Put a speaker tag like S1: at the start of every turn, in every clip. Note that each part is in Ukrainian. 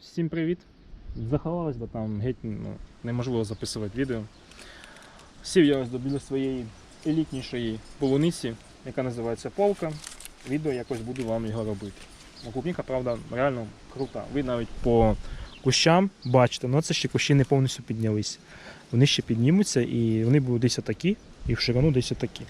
S1: Всім привіт! Заховалась, бо там геть ну, неможливо записувати відео. Сів я ось біля своєї елітнішої полуниці, яка називається Полка. Відео якось буду вам його робити. Ну, Клубніка, правда, реально крута. Ви навіть по кущам бачите, ну це ще кущі не повністю піднялися. Вони ще піднімуться і вони будуть десь отакі, і в ширину десь отакі.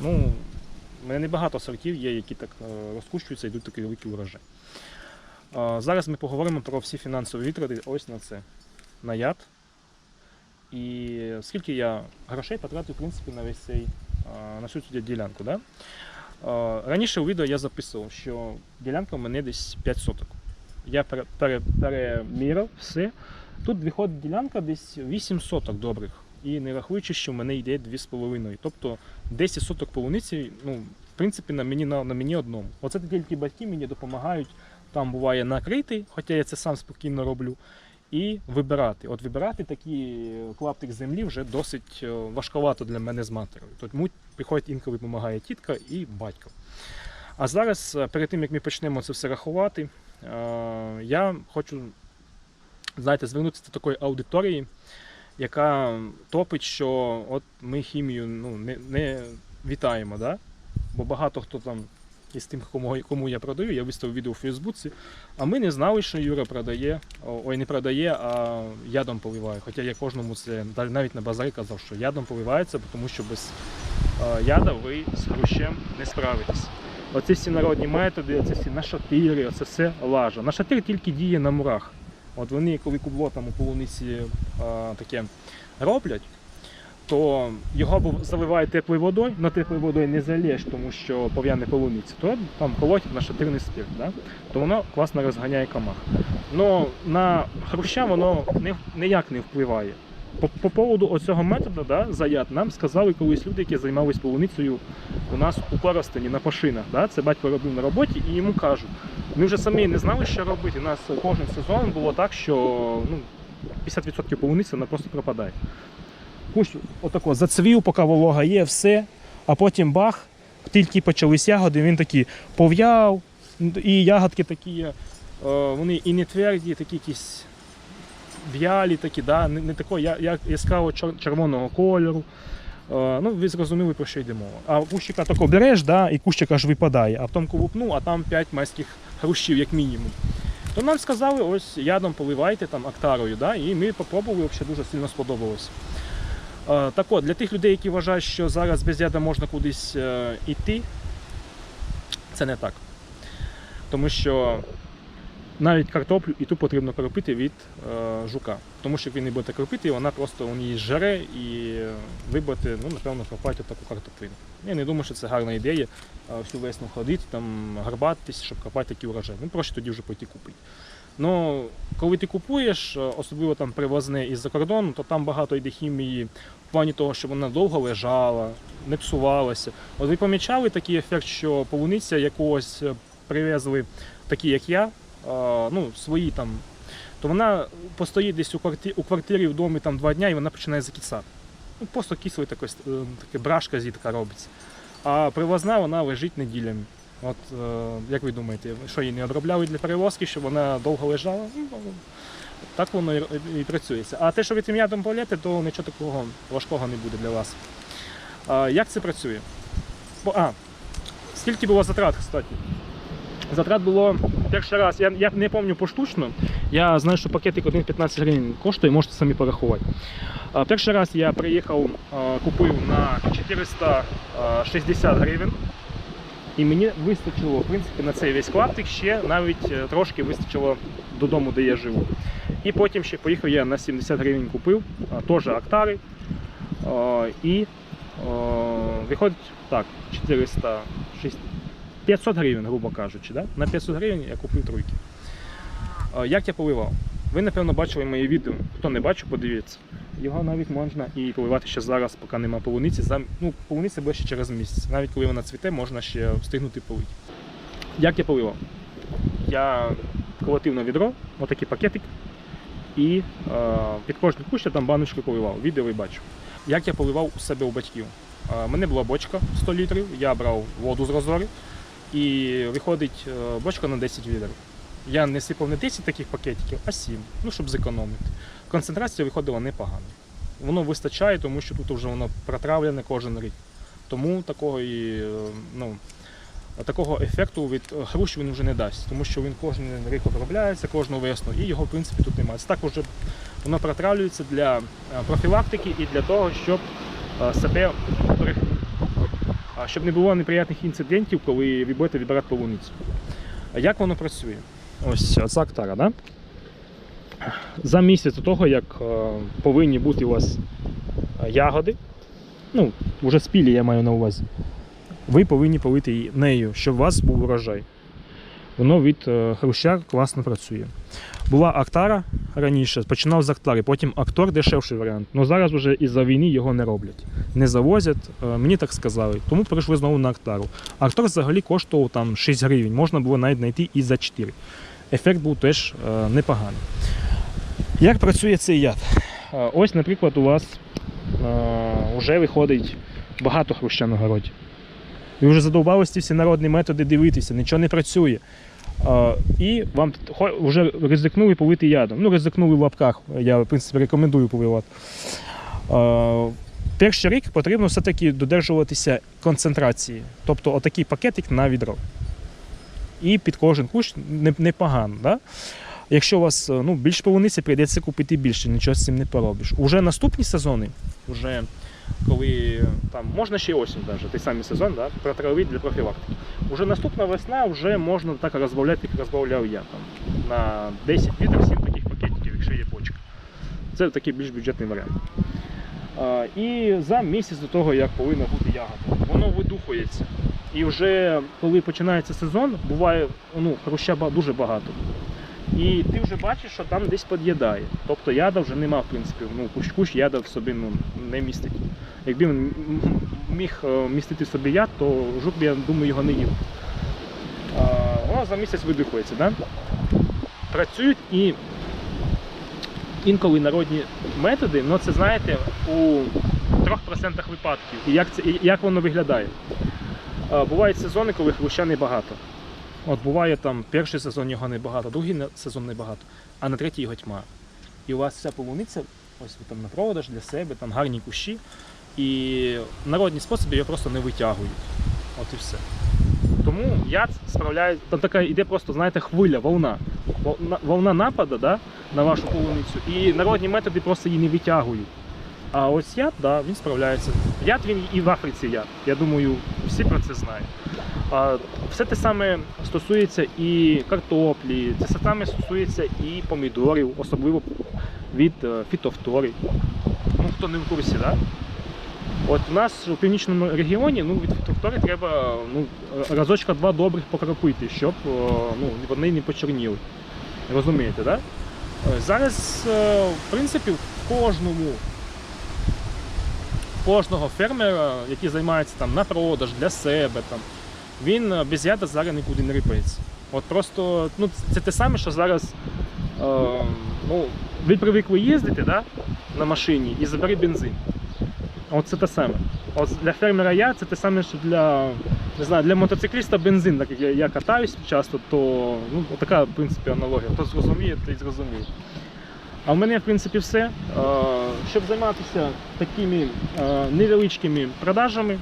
S1: Ну, у мене небагато сортів є, які так е, розкущуються йдуть такий великий урожай. Зараз ми поговоримо про всі фінансові витрати ось на це. На яд. І скільки я грошей потратив в принципі, на весь цей на всю цю ділянку. Да? Раніше у відео я записував, що ділянка у мене десь 5 соток. Я пере, пере, все. Тут виходить ділянка десь 8 соток добрих. І не рахуючи, що в мене йде 2,5. Тобто 10 соток полуниці, ну, в принципі, на мені, на, на мені одному. Оце тільки батьки мені допомагають там буває накритий, хоча я це сам спокійно роблю. І вибирати. От вибирати такі клаптик землі вже досить е, важковато для мене з матерою. Тому приходить інколи допомагає тітка і батько. А зараз, е, перед тим як ми почнемо це все рахувати, е, я хочу знаєте, звернутися до такої аудиторії, яка топить, що от ми хімію ну, не, не вітаємо. Да? Бо багато хто там із тим, кому, кому я продаю, я виставив відео у Фейсбуці, а ми не знали, що Юра продає, ой, не продає, а ядом поливає. Хоча я кожному це навіть на базарі казав, що ядом поливається, тому що без яда ви з хрущем не справитесь. Оці всі народні методи, оці всі нашатири, оце все лажа. Нашатир тільки діє на мурах. От вони, коли кубло там у полуниці е, таке роблять, то його або заливають теплою водою, на теплою водою не залєш, тому що пов'яне полуниця, то там колотять на шатирний спирт, да? то воно класно розганяє комах. Но на хруща воно ніяк не впливає. По, по поводу оцього методу да, заяд нам сказали колись люди, які займалися полуницею у нас у Коростені на пашинах. Да? Це батько робив на роботі і йому кажуть. Ми вже самі не знали, що робити. У нас кожен сезон було так, що ну, 50% полуниці просто пропадає. Кущ отако зацвів, поки волога є, все, а потім бах, тільки почались ягоди, він такий пов'яв, і ягодки такі, е, вони і не тверді, такі якісь в'ялі, такі, да, не, не такого я- я- яскраво червоного кольору. Е, Ну, ви зрозуміли, про що йде мова. А кущика тако береш, да, і кущик аж випадає, а потім колупну, а там 5 майських хрущів, як мінімум. То нам сказали, ось ядом поливайте там актарою, да, і ми попробували, взагалі дуже сильно сподобалось. Е, Так от, для тих людей, які вважають, що зараз без яда можна кудись е, йти, це не так. Тому що навіть картоплю і ту потрібно кропити від е, жука. Тому що ви не будете кропити, вона просто у її жере і ви будете, ну, напевно, копати таку картоплину. Я не думаю, що це гарна ідея е, всю весну ходити, там, гарбатись, щоб копати такий урожай. Ну, проще тоді вже пойти купити. Ну, коли ти купуєш, е, особливо там привозне із-за кордону, то там багато йде хімії в плані того, що вона довго лежала, не псувалася. От ви помічали такий ефект, що полуниця якогось е, привезли, такі як я, ну, свої там, то вона постоїть десь у квартирі, у квартирі в домі там два дня і вона починає закисати. Ну, просто кислий е, таке брашка зітка робиться. А привозна вона лежить неділями. От е, як ви думаєте, що її не обробляли для перевозки, щоб вона довго лежала? Так воно і, працюється. А те, що ви цим ядом полєте, то нічого такого важкого не буде для вас. А, як це працює? А, скільки було затрат, кстати? Затрат було перший раз, я, я не пам'ятаю поштучно. Я знаю, що пакетик 1,15 гривень коштує, можете самі порахувати. Перший раз я приїхав, купив на 460 гривень. І мені вистачило, в принципі, на цей весь клаптик ще навіть е, трошки вистачило додому, де я живу. І потім ще поїхав я на 70 гривень купив, теж актари. І виходить так, 400, 500 гривень, грубо кажучи. Да? На 500 гривень я купив тройки. Як я поливав? Ви, напевно, бачили моє відео. Хто не бачив, подивіться. Його навіть можна і поливати ще зараз, поки нема полуниці. Ну, полуниця буде ще через місяць. Навіть коли вона цвіте, можна ще встигнути полити. Як я поливав? Я колотив на відро, отакий пакетик, і е, під кожний кущ я там баночку поливав. Відео ви бачу. Як я поливав у себе у батьків? Е, У мене була бочка 100 літрів, я брав воду з розори, і виходить е, бочка на 10 відер. Я не сипав не 10 таких пакетиків, а 7, ну щоб зекономити. Концентрація виходила непогано. Воно вистачає, тому що тут вже воно протравлене кожен рік. Тому такого і е, ну, такого ефекту від е, хрущ він вже не дасть, тому що він кожен рік обробляється, кожну весну, і його в принципі тут немає. Так вже воно протравлюється для е, профілактики і для того, щоб себе щоб не було неприятних інцидентів, коли ви будете відбирати полуницю. Як воно працює? Ось ця актара, да? За місяць до того, як е, повинні бути у вас е, ягоди, ну, вже спілі я маю на увазі, ви повинні полити нею, щоб у вас був урожай. Воно від е, хруща класно працює. Була Актара раніше, починав з Актари, потім Актор дешевший варіант. але зараз вже із-за війни його не роблять. Не завозять, мені так сказали. Тому перейшли знову на Актару. Актор взагалі коштував там 6 гривень, можна було навіть знайти і за 4. Ефект був теж е, непоганий. Як працює цей яд? Е, Ось, наприклад, у вас вже виходить багато хруща на городі. Ви вже задовбалися ці всі народні методи дивитися, нічого не працює. І вам вже ризикнули полити ядом. Ну, ризикнули в лапках, я в принципі рекомендую поливати. Перший рік потрібно все-таки додержуватися концентрації. Тобто отакий пакетик на відро. І під кожен кущ непогано. Да? Якщо у вас е, ну, більш полуниці, прийдеться купити більше, нічого з цим не поробиш. Уже наступні сезони, вже коли там можна ще й осінь, даже, той самий сезон, да, протравити для профілактики. Уже наступна весна вже можна так розбавляти, як розбавляв я. Там, на 10 літрів 7 таких пакетиків, якщо є почка. Це такий більш бюджетний варіант. І за місяць до того, як повинна бути ягода, воно видухується. І вже коли починається сезон, буває ну, хруща дуже багато. І ти вже бачиш, що там десь під'їдає. Тобто яда вже нема, в принципі. Ну, кущ-кущ яда в собі ну, не містить. Якби він міг е, містити в собі яд, то жук би, я думаю, його не їв. А, воно за місяць видихується, да? Працюють і інколи народні методи, ну це знаєте, у 3% випадків. І як, це, і як воно виглядає? Бувають сезони, коли хруща небагато. От буває там перший сезон його небагато, другий сезон небагато, а на третій його тьма. І у вас вся полуниця, ось ви там на продаж для себе, там гарні кущі. І народні способи його просто не витягують. От і все. Тому я справляю, там така іде просто, знаєте, хвиля. Волна, волна нападу да, на вашу полуницю, і народні методи просто її не витягують. А ось яд, да, він справляється. Яд він і в Африці яд. Я думаю, всі про це знають. А, все те саме стосується і картоплі, це саме стосується і помідорів, особливо від е, фітофтори. Ну, хто не в курсі, да? От у нас у північному регіоні ну, від фітофтори треба ну, разочка два добрих покропити, щоб е, ну, вони не почерніли. Розумієте, да? Е, Зараз, в принципі, в кожному кожного фермера, який займається там на продаж для себе, там, він е, без яда зараз нікуди не рипається. От просто ну, це те саме, що зараз е, ну, ви привикли їздити да, на машині і забери бензин. От це те саме. От для фермера я це те саме, що для, не знаю, для мотоцикліста бензин, так як я, я катаюсь часто, то ну, така, в принципі, аналогія. Хто зрозуміє, той зрозуміє. А в мене, в принципі, все. Е, Щоб займатися такими е, невеличкими продажами, е,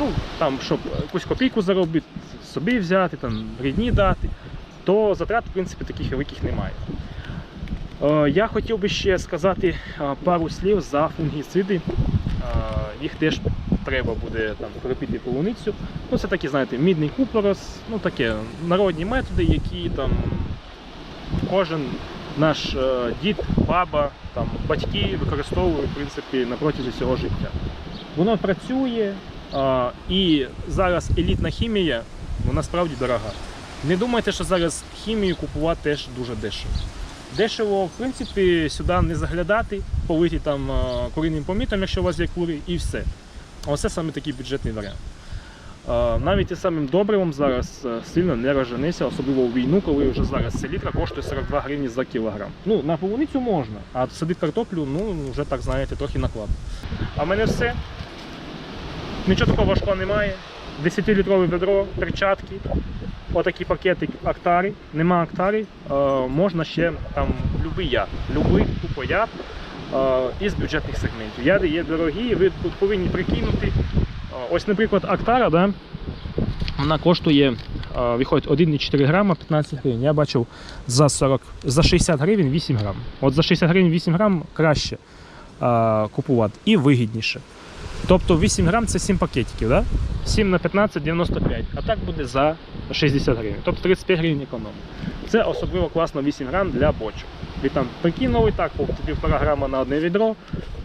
S1: ну, там, щоб якусь копійку заробити, собі взяти, там, рідні дати, то затрат, в принципі, таких великих немає. Я хотів би ще сказати пару слів за фунгіциди. Їх теж треба буде там кропити полуницю. Ну, це такі, знаєте, мідний купорос, ну таке народні методи, які там кожен наш е, дід, баба, там, батьки використовують в принципі, на протязі всього життя. Воно працює, і зараз елітна хімія, вона справді дорога. Не думайте, що зараз хімію купувати теж дуже дешево. Дешево, в принципі, сюди не заглядати, полити там е, куриним помітом, якщо у вас є кури, і все. Оце саме такий бюджетний варіант. Е, Навіть і самим добривом зараз е, сильно не розженеться, особливо у війну, коли вже зараз селітра коштує 42 гривні за кілограм. Ну, на полуницю можна, а садити картоплю, ну, вже так знаєте, трохи накладно. А в мене все. Нічого такого важкого немає. 10-літрове ведро, перчатки, отакі пакети актари. Нема актари, е, можна ще там любий яд, любий тупо яд із бюджетних сегментів. Яди є дорогі, ви повинні прикинути. Ось, наприклад, актара, да, вона коштує, виходить 1,4 грама 15 гривень. Я бачив за 40, за 60 гривень 8 грам. От за 60 гривень 8 грам краще е, купувати і вигідніше. Тобто 8 грам це 7 пакетиків, да? 7 на 15 95, а так буде за 60 гривень. Тобто 35 гривень економії. Це особливо класно 8 грам для бочок. Ви там прикинули так, по півтора грама на одне відро.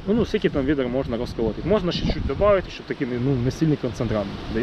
S1: Ну, ну скільки там відер можна розколоти. Можна ще чуть додати, щоб такий ну, не сильний концентрат. Да.